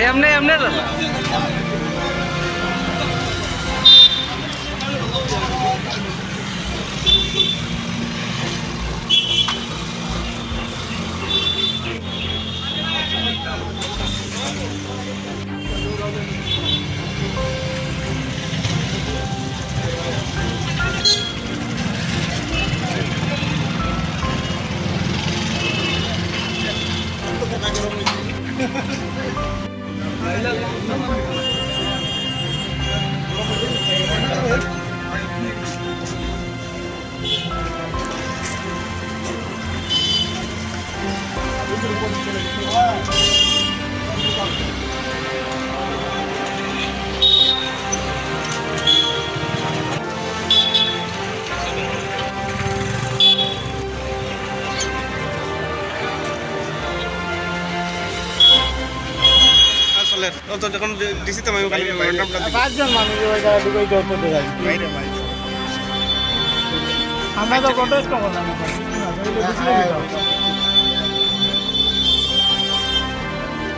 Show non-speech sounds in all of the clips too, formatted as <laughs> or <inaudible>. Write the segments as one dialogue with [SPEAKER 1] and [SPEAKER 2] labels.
[SPEAKER 1] एमने एमने ला Ha <laughs> ha ha.
[SPEAKER 2] ও তো যখন DC তো আমি ওখানে নামটা
[SPEAKER 3] পাঁচজন মানুষ ওই বাইরে আমরা তো কন্টেস্ট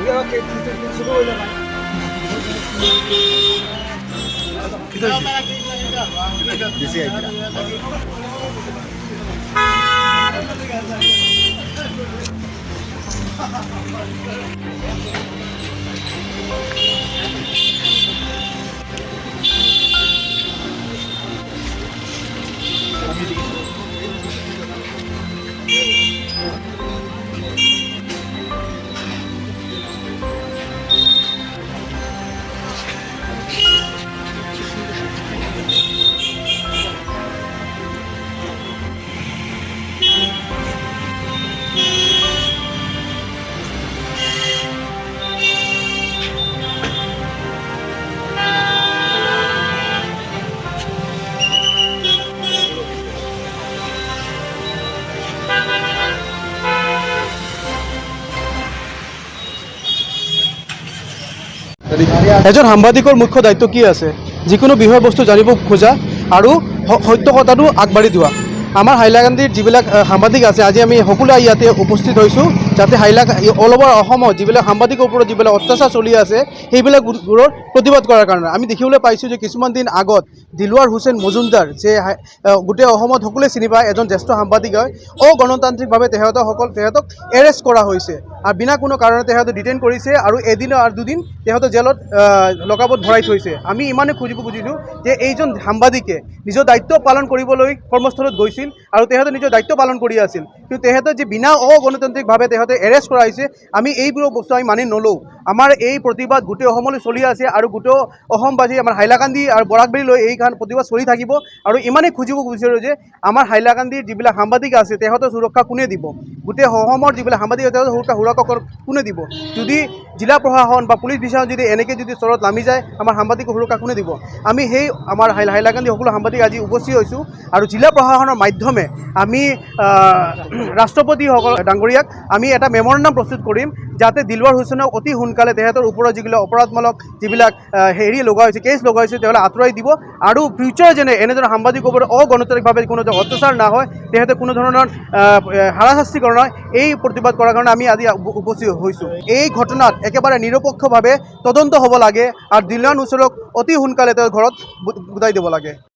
[SPEAKER 2] 川県出てきてすごいだから。ですが、いくら。見てきて。
[SPEAKER 4] এজন সাংবাদিকৰ মুখ্য দায়িত্ব কি আছে? যিকোনো বিষয়বস্তু জানিব খোজা আৰু সত্য কথাটো আগবাঢ়ি যোৱা। আমাৰ হাইলাকান্দিৰ যিবিলাক সাংবাদিক আছে, আজি আমি সকলোৱে ইয়াতে উপস্থিত হৈছোঁ, যাতে হাইলা অল অভাৰ অসমত যিবিলাক সাংবাদিকৰ ওপৰত যিবিলাক অত্যাচাৰ চলি আছে সেইবিলাকবোৰৰ প্ৰতিবাদ কৰাৰ কাৰণে। আমি দেখিবলৈ পাইছোঁ যে কিছুমান দিন আগত দিলৱাৰ হুছেইন মজুমদাৰ, যে গোটেই অসমত সকলোৱে চিনি পায়, এজন জ্যেষ্ঠ সাংবাদিক হয়, অগণতান্ত্ৰিকভাৱে তেখেতসকল তেখেতক এৰেষ্ট কৰা হৈছে। আৰু বিনা কোনো কাৰণতে তেহেঁতে ডিটেইন কৰিছে আৰু এদিন আৰু দুদিন তেখেতক জেলত আহ, লকাপত ভৰাই থৈছে। আমি ইমানেই খুজিব খুজিছোঁ যে এইজন সাংবাদিকে নিজৰ দায়িত্ব পালন কৰিবলৈ কৰ্মস্থলত গৈছিল আৰু তেহেঁতে নিজৰ দায়িত্ব পালন কৰি আছিল। কিন্তু তেহেঁতৰ যে বিনা অগণতান্ত্ৰিকভাৱে তেহেঁতে এৰেষ্ট কৰা হৈছে আমি এইবোৰ বস্তু আমি মানি নলওঁ। আমাৰ এই প্ৰতিবাদ গোটেই অসমলৈ চলি আছে আৰু গোটেই অসমবাসী আমাৰ হাইলাকান্দি আৰু বৰাকবাৰীলৈ এইখন প্ৰতিবাদ চলি থাকিব আৰু ইমানেই খুজিব বিচাৰোঁ যে আমাৰ হাইলাকান্দিৰ যিবিলাক সাংবাদিক আছে, তেহেঁতৰ সুৰক্ষা কোনে দিব? গোটেই অসমৰ যিবিলাক সাংবাদিক আছে সুৰক্ষা সুৰক্ষা কোনে দিব? যদি জিলা প্ৰশাসন বা পুলিচ বিভাগ যদি এনেকৈ যদি চৰত নামি যায়, আমাৰ সাংবাদিক সুৰক্ষা কোনে দিব আমি সেই আমাৰ হাই হাইলাকান্দি সকলো সাংবাদিক আজি উপস্থিত হৈছোঁ আৰু জিলা প্ৰশাসনৰ মাধ্যমে আমি <clears throat> ৰাষ্ট্ৰপতিসকল, ডাঙৰীয়াক আমি এটা মেমৰেণ্ডাম প্ৰস্তুত কৰিম। যাতে দিলৱাৰ হুছেইনক অতি সোনকালে তেখেতৰ ওপৰত যিবিলাক অপৰাধমূলক যিবিলাক হেৰি লগোৱা হৈছে কেছ লগোৱা হৈছে তেওঁলোকে আঁতৰাই দিব। আৰু ফিউচাৰ যেনে এনেধৰণৰ সাংবাদিকৰ ওপৰত অগণতান্ত্ৰিকভাৱে কোনো অত্যাচাৰ নহয় তেখেতে কোনো ধৰণৰ আহ, হাৰাশাস্তি কৰা নহয়। এই প্ৰতিবাদ কৰাৰ কাৰণে আমি আজি উপস্থিত হৈছোঁ। এই ঘটনাত একেবাৰে নিৰপেক্ষভাৱে তদন্ত হ'ব লাগে আৰু দিলৱান হুছেইনক অতি সোনকালে তেওঁৰ ঘৰত গোটাই দিব লাগে।